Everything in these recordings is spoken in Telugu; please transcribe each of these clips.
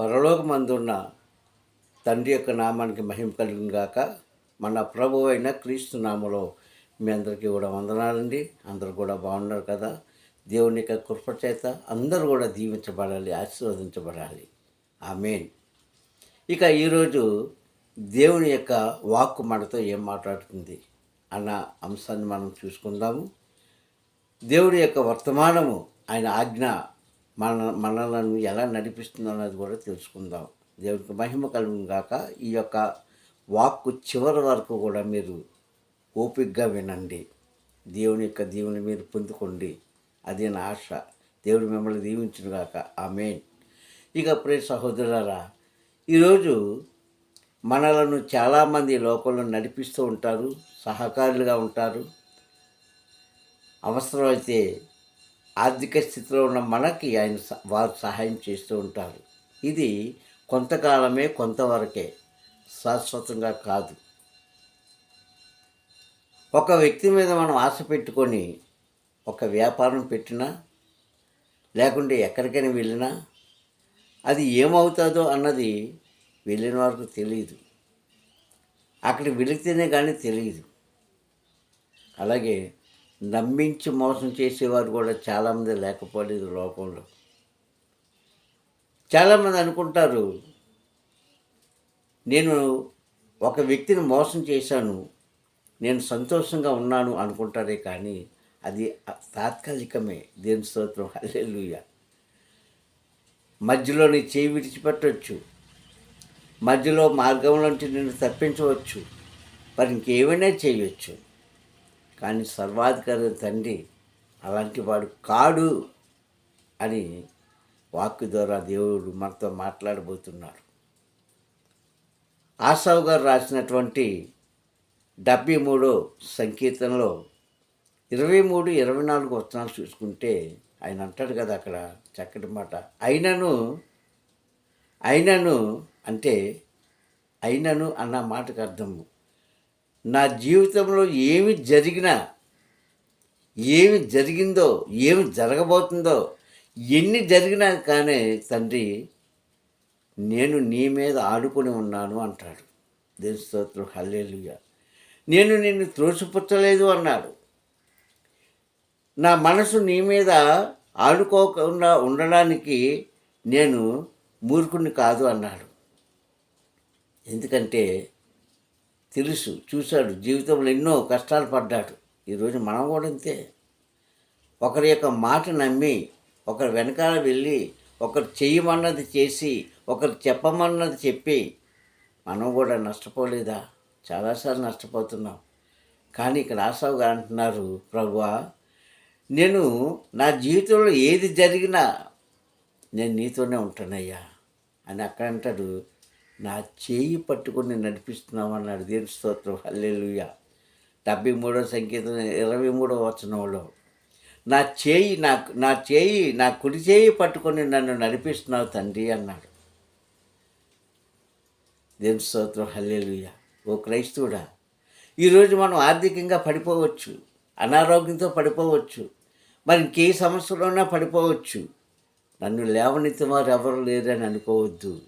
పరలోకమందున్న తండ్రి యొక్క నామానికి మహిమ కలిగినగాక మన ప్రభు అయిన క్రీస్తు నామలో మీ అందరికీ కూడా వందనాలండి. అందరూ కూడా బాగున్నారు కదా? దేవుని యొక్క కృపచేత అందరూ కూడా దీవించబడాలి ఆశీర్వదించబడాలి. ఆ మెయిన్ ఇక ఈరోజు దేవుని యొక్క వాక్కు మనతో ఏం మాట్లాడుతుంది అన్న అంశాన్ని మనం చూసుకుందాము. దేవుడి యొక్క వర్తమానము ఆయన ఆజ్ఞ మన మనలను ఎలా నడిపిస్తుందో అన్నది కూడా తెలుసుకుందాం. దేవునికి మహిమ కలుగును గాక. ఈ యొక్క వాక్కు చివరి వరకు కూడా మీరు ఓపికగా వినండి. దేవుని యొక్క దీవుని మీరు పొందుకోండి. అది నా ఆశ. దేవుడు మిమ్మల్ని దీవించును గాక. మెయిన్ ఇక ప్రే సహోదరులారా ఈరోజు మనలను చాలామంది లోకంలో నడిపిస్తూ ఉంటారు సహకారులుగా ఉంటారు. అవసరమైతే ఆర్థిక స్థితిలో ఉన్న మనకి ఆయన స- వారు సహాయం చేస్తూ ఉంటారు. ఇది కొంతకాలమే కొంతవరకే శాశ్వతంగా కాదు. ఒక వ్యక్తి మీద మనం ఆశ పెట్టుకొని ఒక వ్యాపారం పెట్టినా లేకుంటే ఎక్కడికైనా వెళ్ళినా అది ఏమవుతుందో అన్నది వెళ్ళిన వరకు తెలియదు. అక్కడికి వెళితేనే కానీ తెలియదు. అలాగే నమ్మించి మోసం చేసేవారు కూడా చాలామంది లేకపోలేదు లోకంలో. చాలామంది అనుకుంటారు నేను ఒక వ్యక్తిని మోసం చేశాను నేను సంతోషంగా ఉన్నాను అనుకుంటారే కానీ అది తాత్కాలికమే. దేని స్తోత్రం. హల్లెలూయ. మధ్యలో నీ చేయి విడిచిపెట్టవచ్చు మధ్యలో మార్గంలోంచి నిన్ను తప్పించవచ్చు. మరి ఇంకేమైనా చేయవచ్చు కానీ సర్వాధికారి తండ్రి అలాంటి వాడు కాడు అని వాక్కు ద్వారా దేవుడు మనతో మాట్లాడబోతున్నాడు ఆసావు గారు రాసినటువంటి డెబ్బై మూడో సంకీర్తనలో ఇరవై మూడు ఇరవై నాలుగు వచనాలు చూసుకుంటే ఆయన అంటాడు కదా అక్కడ చక్కటి మాట. అయినను అయినను అంటే అయినను అన్న మాటకు అర్థము. నా జీవితంలో ఏమి జరిగినా ఏమి జరిగిందో ఏమి జరగబోతుందో ఎన్ని జరిగినా కానీ తండ్రి నేను నీ మీద ఆడుకొని ఉన్నాను అంటాడు. దేని స్తోత్రం. నేను నిన్ను త్రోసిపుచ్చలేదు అన్నాడు. నా మనసు నీ మీద ఆడుకోకుండా ఉండడానికి నేను మూర్ఖుని కాదు అన్నాడు. ఎందుకంటే తెలుసు చూశాడు. జీవితంలో ఎన్నో కష్టాలు పడ్డాడు. ఈరోజు మనం కూడా అంతే ఒకరి యొక్క మాట నమ్మి ఒకరి వెనకాల వెళ్ళి ఒకరు చేయమన్నది చేసి ఒకరు చెప్పమన్నది చెప్పి మనం కూడా నష్టపోలేదా? చాలాసార్లు నష్టపోతున్నాం. కానీ ఇక్కడ ఆసావు గారు అంటున్నారు ప్రభువా నేను నా జీవితంలో ఏది జరిగినా నేను నీతోనే ఉంటానయ్యా అని అక్కడ అంటాడు నా చేయి పట్టుకొని నడిపిస్తున్నావు అన్నాడు దేవుని స్తోత్రం. హల్లెలుయ. డెబ్బై మూడో సంగీతం ఇరవై మూడో వచనంలో. నా చేయి నా నా చేయి నా కుడి చేయి పట్టుకొని నన్ను నడిపిస్తున్నావు తండ్రి అన్నాడు. దేవుని స్తోత్రం. హల్లెలుయ. ఓ క్రైస్తవుడా ఈరోజు మనం ఆర్థికంగా పడిపోవచ్చు అనారోగ్యంతో పడిపోవచ్చు మరి ఇంకే సమస్యలోనా పడిపోవచ్చు. నన్ను లేవనెత్తిన వారు ఎవరు లేరని అనుకోవద్దు.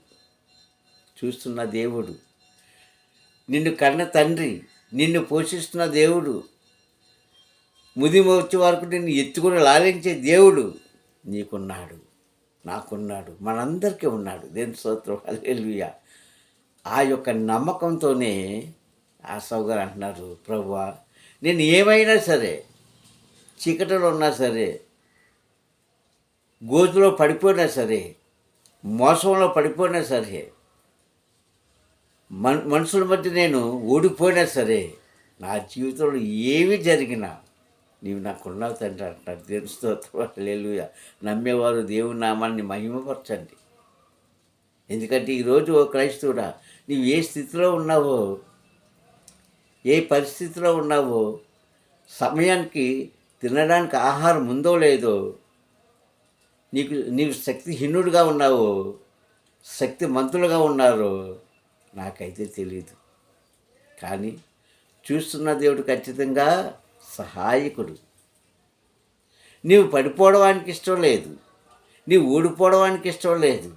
చూస్తున్న దేవుడు. నిన్ను కన్న తండ్రి నిన్ను పోషిస్తున్న దేవుడు. ముదిమ వచ్చే వరకు నిన్ను ఎత్తుకుని లాలించే దేవుడు నీకున్నాడు నాకున్నాడు మనందరికీ ఉన్నాడు. దేని స్తోత్రం. హల్లెలూయా. ఆ యొక్క నమ్మకంతోనే ఆ గారు అంటున్నారు ప్రభువా నేను ఏమైనా సరే చీకటిలో ఉన్నా సరే గోతులో పడిపోయినా సరే మోసంలో పడిపోయినా సరే మన్ మనుషుల మధ్య నేను ఓడిపోయినా సరే నా జీవితంలో ఏమి జరిగినా నీవు నాకున్నావు తండ్రి అంటారు దేవుని స్తోత్రం. నమ్మేవారు దేవుని నామాన్ని మహిమపరచండి. ఎందుకంటే ఈరోజు ఓ క్రైస్తవుడా నీవు ఏ స్థితిలో ఉన్నావో ఏ పరిస్థితిలో ఉన్నావో సమయానికి తినడానికి ఆహారం ఉందో లేదో నీకు నీవు శక్తిహీనుడిగా ఉన్నావో శక్తిమంతులుగా ఉన్నారో నాకైతే తెలియదు కానీ చూస్తున్న దేవుడు ఖచ్చితంగా సహాయకుడు. నీవు పడిపోవడానికి ఇష్టం లేదు. నీవు ఓడిపోవడానికి ఇష్టం లేదు.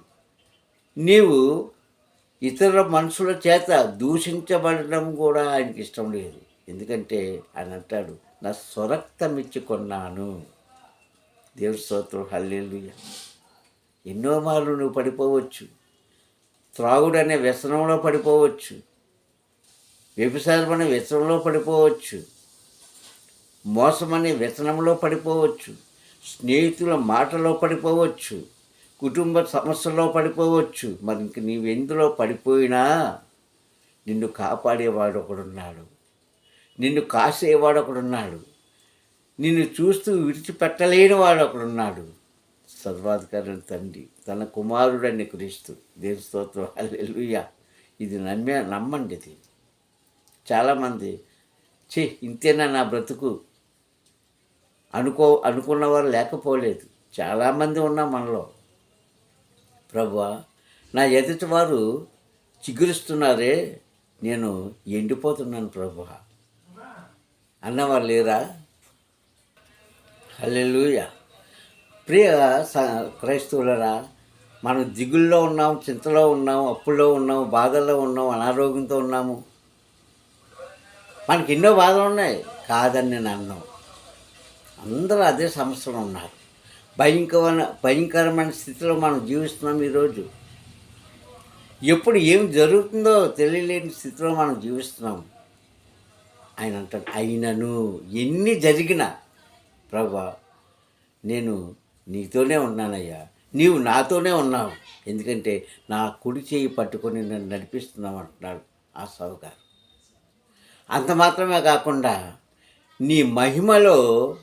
నీవు ఇతర మనుషుల చేత దూషించబడడం కూడా ఆయనకి ఇష్టం లేదు. ఎందుకంటే ఆయన అంటాడు నా స్వరక్తం ఇచ్చి కొన్నాను. దేవుడి స్తోత్రం హల్లెలూయా. ఎన్నో మార్లు నువ్వు పడిపోవచ్చు. త్రాగుడనే అనే వ్యసనంలో పడిపోవచ్చు. వ్యభిసారమనే అనే వ్యసనంలో పడిపోవచ్చు. మోసం అనే వ్యసనంలో పడిపోవచ్చు. స్నేహితుల మాటలో పడిపోవచ్చు. కుటుంబ సమస్యల్లో పడిపోవచ్చు. మరి ఇంక నీవెందులో పడిపోయినా నిన్ను కాపాడేవాడు ఒకడున్నాడు. నిన్ను కాసేవాడు ఒకడున్నాడు. నిన్ను చూస్తూ విడిచిపెట్టలేని వాడు ఒకడున్నాడు. సర్వాధికారి తండ్రి తన కుమారుడని క్రీస్తు. దేని స్తోత్రం. హల్లెలూయా. ఇది నమ్మే నమ్మండి ఇది. చాలామంది ఛీ ఇంతేనా నా బ్రతుకు? అనుకో అనుకున్నవారు లేకపోలేదు. చాలామంది ఉన్నాం మనలో. ప్రభువా నా ఎదుటి వారు చిగురుస్తున్నారే నేను ఎండిపోతున్నాను ప్రభు. అన్నవారు లేరా? హల్లెలూయా. ప్రియ స- క్రైస్తవులరా మనం దిగుల్లో ఉన్నాం చింతలో ఉన్నాం అప్పుల్లో ఉన్నాం బాధల్లో ఉన్నాం అనారోగ్యంతో ఉన్నాము. మనకి ఎన్నో బాధలు ఉన్నాయి. కాదని నేను అన్నాం. అందరూ అదే సమస్యలు ఉన్నారు. భయంకరమైన భయంకరమైన స్థితిలో మనం జీవిస్తున్నాం ఈరోజు. ఎప్పుడు ఏం జరుగుతుందో తెలియలేని స్థితిలో మనం జీవిస్తున్నాం. ఆయన అంటాడు అయినను ఎన్ని జరిగినా ప్రభా నేను నీతోనే ఉన్నానయ్యా. నీవు నాతోనే ఉన్నావు. ఎందుకంటే నా కుడి చేయి పట్టుకొని నన్ను నడిపిస్తున్నావు అంటున్నాడు ఆ సావుగారు. అంత మాత్రమే కాకుండా నీ మహిమలో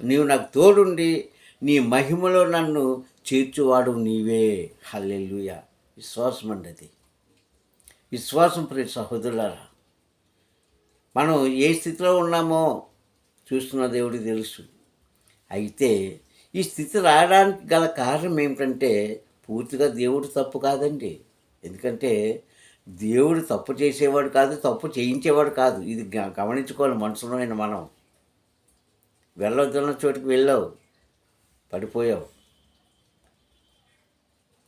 నీవు నాకు తోడుండి నీ మహిమలో నన్ను చేర్చువాడు నీవే. హల్లెలూయ. విశ్వాసం అండి అది. విశ్వాసం ప్రియ సహోదరులారా మనం ఏ స్థితిలో ఉన్నామో చూస్తున్న దేవుడికి తెలుసు. అయితే ఈ స్థితి రావడానికి గల కారణం ఏమిటంటే పూర్తిగా దేవుడు తప్పు కాదండి. ఎందుకంటే దేవుడు తప్పు చేసేవాడు కాదు తప్పు చేయించేవాడు కాదు. ఇది గ- గమనించుకోవాలి అయిన మనం. వెళ్ళొద్దున్న చోటుకి వెళ్ళావు పడిపోయావు.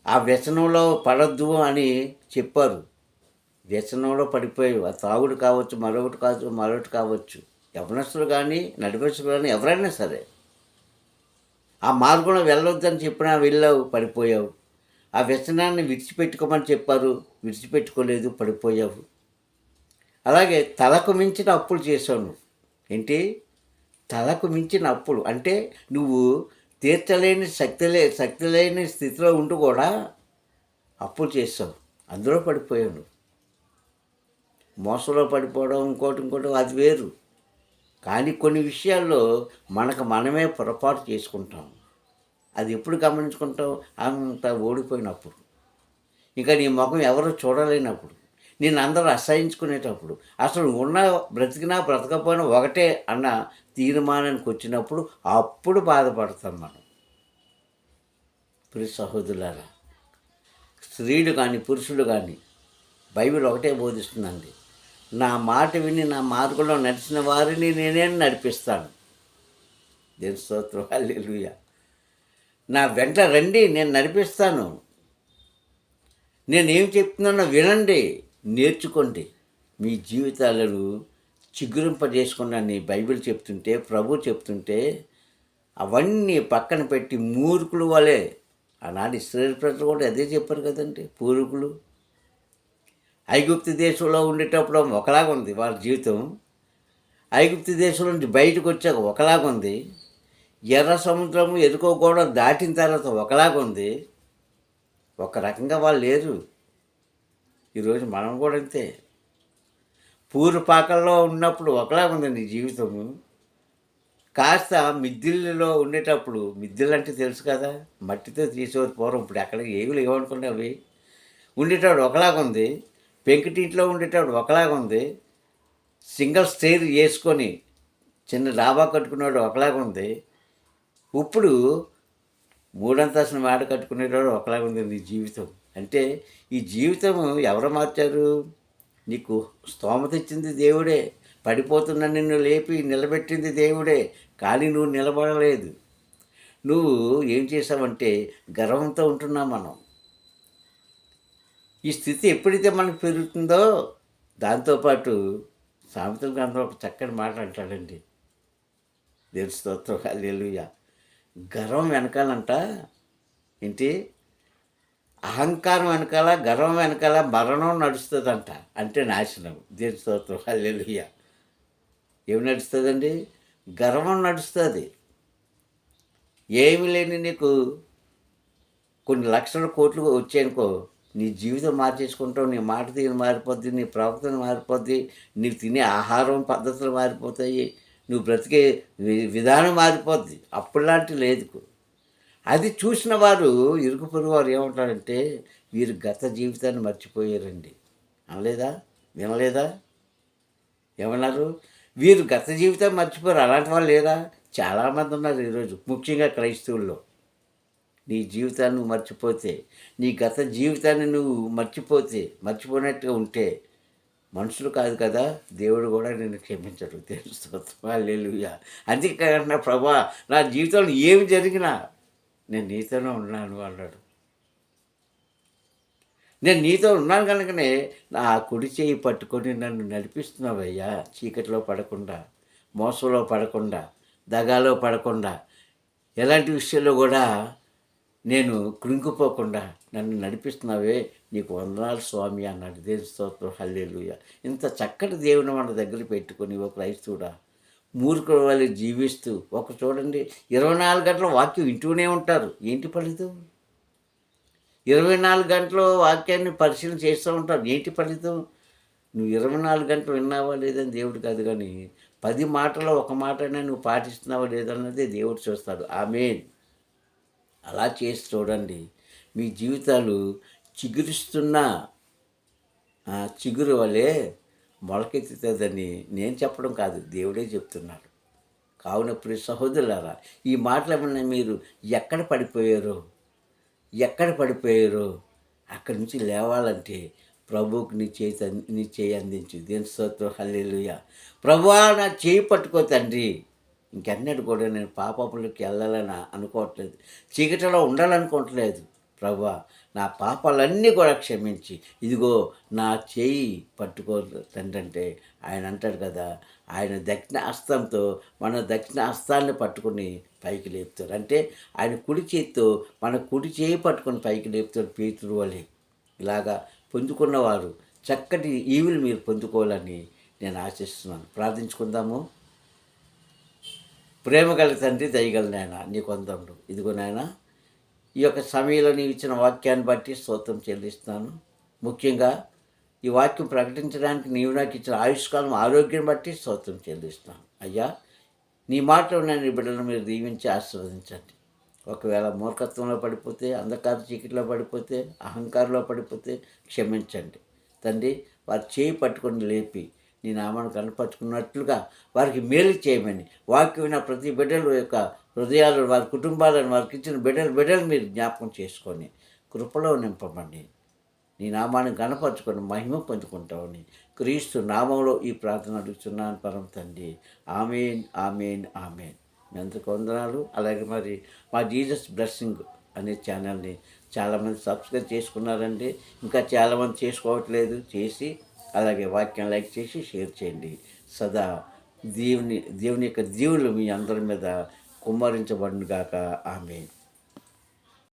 ఆ వ్యసనంలో పడద్దు అని చెప్పారు. వ్యసనంలో పడిపోయావు. ఆ తాగుడు కావచ్చు మరొకటి కావచ్చు మరొకటి కావచ్చు. యవనస్తులు కానీ నడిపస్తులు కానీ ఎవరైనా సరే ఆ మార్గంలో వెళ్ళొద్దని చెప్పినా వెళ్ళావు పడిపోయావు. ఆ వ్యసనాన్ని విడిచిపెట్టుకోమని చెప్పారు విడిచిపెట్టుకోలేదు పడిపోయావు. అలాగే తలకు మించిన అప్పులు చేసావు నువ్వు. ఏంటి? తలకు మించిన అప్పులు. అంటే నువ్వు తీర్చలేని శక్తి లే శక్తి లేని స్థితిలో ఉంటూ కూడా అప్పులు చేసావు అందులో పడిపోయావు నువ్వు. మోసంలో పడిపోవడం ఇంకోటి ఇంకోటి అది వేరు. కానీ కొన్ని విషయాల్లో మనకు మనమే పొరపాటు చేసుకుంటాం అది ఎప్పుడు గమనించుకుంటాం అంత ఓడిపోయినప్పుడు. ఇంకా నీ ముఖం ఎవరు చూడలేనప్పుడు. నేను అందరూ అసహించుకునేటప్పుడు. అసలు ఉన్న బ్రతికినా బ్రతకపోయినా ఒకటే అన్న తీర్మానానికి వచ్చినప్పుడు అప్పుడు బాధపడతాం మనం. ప్రియ సహోదరులారా స్త్రీలు కానీ పురుషులు కానీ బైబిల్ ఒకటే బోధిస్తుందండి. నా మాట విని నా మార్గంలో నడిచిన వారిని నేనే నడిపిస్తాను. దేని స్తోత్రం. లేలుయా నా వెంట రండి నేను నడిపిస్తాను. నేనేం చెప్తున్నానో వినండి నేర్చుకోండి. మీ జీవితాలను చిగురింపజేసుకున్నాను బైబిల్ చెప్తుంటే ప్రభు చెప్తుంటే అవన్నీ పక్కన పెట్టి మూర్ఖులు వాళ్ళే ఆనాడు ఇస్రాయల్ ప్రజలు కూడా అదే చెప్పారు కదండి పూర్వకులు. ఐగుప్తి దేశంలో ఉండేటప్పుడు ఒకలాగా ఉంది వాళ్ళ జీవితం. ఐగుప్తి దేశం నుంచి బయటకు వచ్చాక ఒకలాగా ఉంది ఎర్ర సముద్రం ఎరుకో కూడా దాటిన తర్వాత ఒకలాగా ఉంది. ఒక రకంగా వాళ్ళు లేరు. ఈరోజు మనం కూడా అంతే. పూర్వపాకల్లో ఉన్నప్పుడు ఒకలాగా ఉంది నీ జీవితము. కాస్త మిద్దిల్లో ఉండేటప్పుడు మిద్దిలు అంటే తెలుసు కదా మట్టితో తీసేవారు పూర్వం. ఇప్పుడు ఎక్కడ ఏవి లేవనుకోండి అవి? ఉండేటప్పుడు ఒకలాగా ఉంది. పెంకుటింట్లో ఉండేటప్పుడు ఒకలాగా ఉంది. సింగిల్ స్టైర్ వేసుకొని చిన్న డాబా కట్టుకునేవాడు ఒకలాగా ఉంది. ఇప్పుడు మూడంతస్తుల మాట కట్టుకునేటోడు ఒకలాగా ఉంది నీ జీవితం. అంటే ఈ జీవితం ఎవరు మార్చారు? నీకు స్తోమత ఇచ్చింది దేవుడే. పడిపోతున్న నిన్ను లేపి నిలబెట్టింది దేవుడే. కానీ నువ్వు నిలబడలేదు. నువ్వు ఏం చేసావంటే గర్వంతో ఉంటున్నాం మనం. ఈ స్థితి ఎప్పుడైతే మనకు పెరుగుతుందో దాంతోపాటు సామెతల గ్రంథం ఒక చక్కని మాట అంటాడండి. దేవుని స్తోత్రం. హల్లెలూయ. గర్వం వెనకాలంట. ఏంటి? అహంకారం వెనకాల గర్వం వెనకాల మరణం నడుస్తుందంట. అంటే నాశనం. దీని స్తోత్రం. హల్లెలూయ. ఏమి నడుస్తుందండి? గర్వం నడుస్తుంది. ఏమి లేని నీకు కొన్ని లక్షల కోట్లు వచ్చాయనుకో నీ జీవితం మార్చేసుకుంటావు నీ మాట తీరు మారిపోద్ది నీ ప్రవర్తన మారిపోద్ది నీవు తినే ఆహారం పద్ధతులు మారిపోతాయి. నువ్వు బ్రతికే వి- విధానం మారిపోద్ది. అప్పుడులాంటి లేదు. అది చూసిన వారు ఇరుగు పొరుగు వారు ఏమంటారంటే వీరు గత జీవితాన్ని మర్చిపోయారండి. అనలేదా? వినలేదా? ఏమన్నారు? వీరు గత జీవితం మర్చిపోరు అలాంటి వాళ్ళు లేరా? చాలామంది ఉన్నారు ఈరోజు ముఖ్యంగా క్రైస్తవుల్లో. నీ జీవితాన్ని నువ్వు మర్చిపోతే నీ గత జీవితాన్ని నువ్వు మర్చిపోతే మర్చిపోయినట్టుగా ఉంటే మనుషులు కాదు కదా దేవుడు కూడా నిన్ను క్షమించడు. తెలుసు అందుకే నా ప్రభా నా జీవితంలో ఏమి జరిగినా నేను నీతోనే ఉన్నాను అన్నాడు. నేను నీతో ఉన్నాను కనుకనే నా కుడి చేయి పట్టుకొని నన్ను నడిపిస్తున్నావయ్యా. చీకటిలో పడకుండా మోసంలో పడకుండా దగాలో పడకుండా ఎలాంటి విషయంలో కూడా నేను కృంగిపోకుండా నన్ను నడిపిస్తున్నావే. నీకు వందనాలు స్వామి అన్నాడు దేవుని స్తోత్రం హల్లేలుయ. ఇంత చక్కటి దేవుని మన దగ్గర పెట్టుకొని ఒక క్రైస్తవుడా? మూర్ఖుల వాళ్ళు జీవిస్తూ ఒక చూడండి ఇరవై నాలుగు గంటల వాక్యం వింటూనే ఉంటారు. ఏంటి ఫలితం? ఇరవై నాలుగు గంటలు వాక్యాన్ని పరిశీలన చేస్తూ ఉంటారు. ఏంటి ఫలితం? నువ్వు ఇరవై నాలుగు గంటలు విన్నావా లేదని దేవుడు కాదు కానీ పది మాటలో ఒక మాటనే నువ్వు పాటిస్తున్నావా లేదన్నది దేవుడు చూస్తాడు. ఆమె అలా చేసి చూడండి మీ జీవితాలు చిగురిస్తున్న. చిగురు వలె మొలకెత్తుతుందని నేను చెప్పడం కాదు దేవుడే చెప్తున్నాడు. కావున ప్రియ సహోదరులారా ఈ మాటలు ఏమన్నా మీరు ఎక్కడ పడిపోయారో ఎక్కడ పడిపోయారో అక్కడి నుంచి లేవాలంటే ప్రభువుకి నీ చేయి నీ చేయి అందించు. దేని స్తోత్రం? హల్లేలుయ. ప్రభువా నా చేయి పట్టుకో తండ్రి. ఇంకెన్నడూ కూడా నేను పాపములకి వెళ్ళాలని అనుకోవట్లేదు. చీకటిలో ఉండాలనుకోవట్లేదు. ప్రభా నా పాపాలన్నీ కూడా క్షమించి. ఇదిగో నా చేయి పట్టుకో తండ్రి అంటే ఆయన అంటాడు కదా ఆయన దక్షిణ హస్తంతో మన దక్షిణ హస్తాన్ని పట్టుకుని పైకి లేపుతారు అంటే ఆయన కుడి చేతితో మన కుడి చేయి పట్టుకుని పైకి లేపుతాడు పేతురు వలె. ఇలాగా పొందుకున్నవారు చక్కటి ఈవులు మీరు పొందుకోవాలని నేను ఆశిస్తున్నాను. ప్రార్థించుకుందాము. ప్రేమ గల తండ్రి దయగల నాయన నీ కొందములు ఇదిగో నాయనా ఈ యొక్క సమయంలో నీవు ఇచ్చిన వాక్యాన్ని బట్టి స్తోత్రం చెల్లిస్తున్నాను. ముఖ్యంగా ఈ వాక్యం ప్రకటించడానికి నీవు నాకు ఇచ్చిన ఆయుష్కాలం ఆరోగ్యం బట్టి స్తోత్రం చెల్లిస్తున్నాను. అయ్యా నీ మాటలు నేను బిడ్డలను మీరు దీవించి ఆశీర్వదించండి. ఒకవేళ మూర్ఖత్వంలో పడిపోతే అంధకార చీకటిలో పడిపోతే అహంకారంలో పడిపోతే క్షమించండి. తండ్రి వారు చేయి పట్టుకొని లేపి నీ నామాన్ని కనపరుచుకున్నట్లుగా వారికి మేలు చేయమని. వాక్యమైన ప్రతి బిడ్డల యొక్క హృదయాలు వారి కుటుంబాలను వారికి ఇచ్చిన బిడ్డలు బిడ్డలు మీరు జ్ఞాపకం చేసుకొని కృపలో నింపమండి నీ నామాన్ని గణపరచుకొని మహిమ పొందుకుంటామని క్రీస్తు నామంలో ఈ ప్రార్థన అడుగుతున్నాను పరం తండ్రి. Amen amen amen. ఎంతకు వందనాలు. అలాగే మరి మా జీజస్ బ్లెస్సింగ్ అనే ఛానల్ని చాలామంది సబ్స్క్రైబ్ చేసుకున్నారండి. ఇంకా చాలామంది చేసుకోవట్లేదు చేసి అలాగే వాక్యం లైక్ చేసి షేర్ చేయండి. సదా దేవుని దేవుని యొక్క దీవులు మీ అందరి మీద కుమ్మరించబడును గాక ఆమె